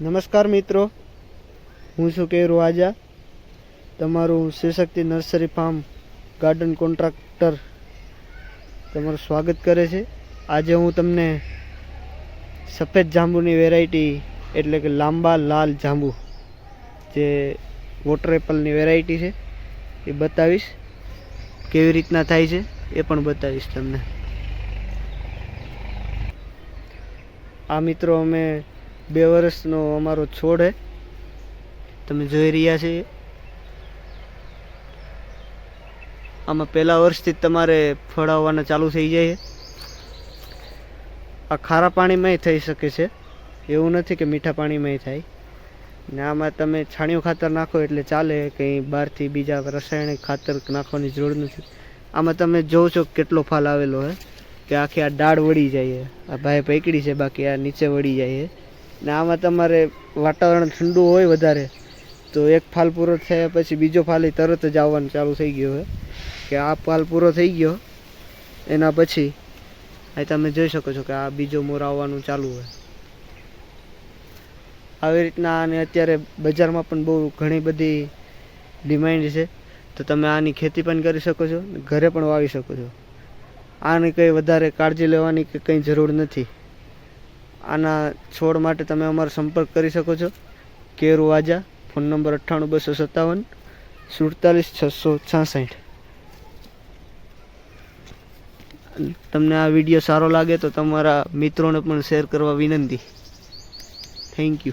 નમસ્કાર મિત્રો. હું છું કેરુ આજા તમારું Shivshakti nursery farm garden contractor તમારું સ્વાગત કરે છે. આજે હું તમને સફેદ જાંબુની વેરાયટી એટલે કે લાંબા લાલ જાંબુ જે વોટર એપલની વેરાયટી છે એ બતાવીશ. કેવી રીતના થાય છે એ પણ બતાવીશ તમને. આ મિત્રો અમે બે વર્ષનો અમારો છોડ છે તમે જોઈ રહ્યા છે. આમાં પહેલા વર્ષથી જ તમારે ફળ ચાલુ થઈ જાય આ ખારા પાણીમાંય થઈ શકે છે. એવું નથી કે મીઠા પાણીમાંય થાય. ને આમાં તમે છાણિયું ખાતર નાખો એટલે ચાલે, કંઈ બહારથી બીજા રાસાયણિક ખાતર નાખવાની જરૂર નથી. આમાં તમે જોવો છો કેટલો ફાલ આવેલો હે, કે આખી આ ડાળ વળી જાય આ ભાઈ પૈકડી છે, બાકી આ નીચે વળી જાય છે ને આમાં તમારે વાતાવરણ ઠંડુ હોય વધારે, તો એક ફાલ પૂરો થયા પછી બીજો ફાલ એ તરત જ આવવાનું ચાલુ થઈ ગયો હોય કે આ ફાલ પૂરો થઈ ગયો, એના પછી અહીં તમે જોઈ શકો છો કે આ બીજો મોર આવવાનું ચાલુ હોય. આવી રીતના આને અત્યારે બજારમાં પણ બહુ ઘણી બધી ડિમાન્ડ છે, તો તમે આની ખેતી પણ કરી શકો છો ઘરે પણ વાવી શકો છો. આની કંઈ વધારે કાળજી લેવાની કે કંઈ જરૂર નથી. આના છોડ માટે તમે અમારો સંપર્ક કરી શકો છો. કેરુ વાજા, ફોન નંબર અઠ્ઠાણું બસો સત્તાવન, સુડતાલીસ છસો છાસઠ. તમને આ વીડિયો સારો લાગે તો તમારા મિત્રોને પણ શેર કરવા વિનંતી. Thank you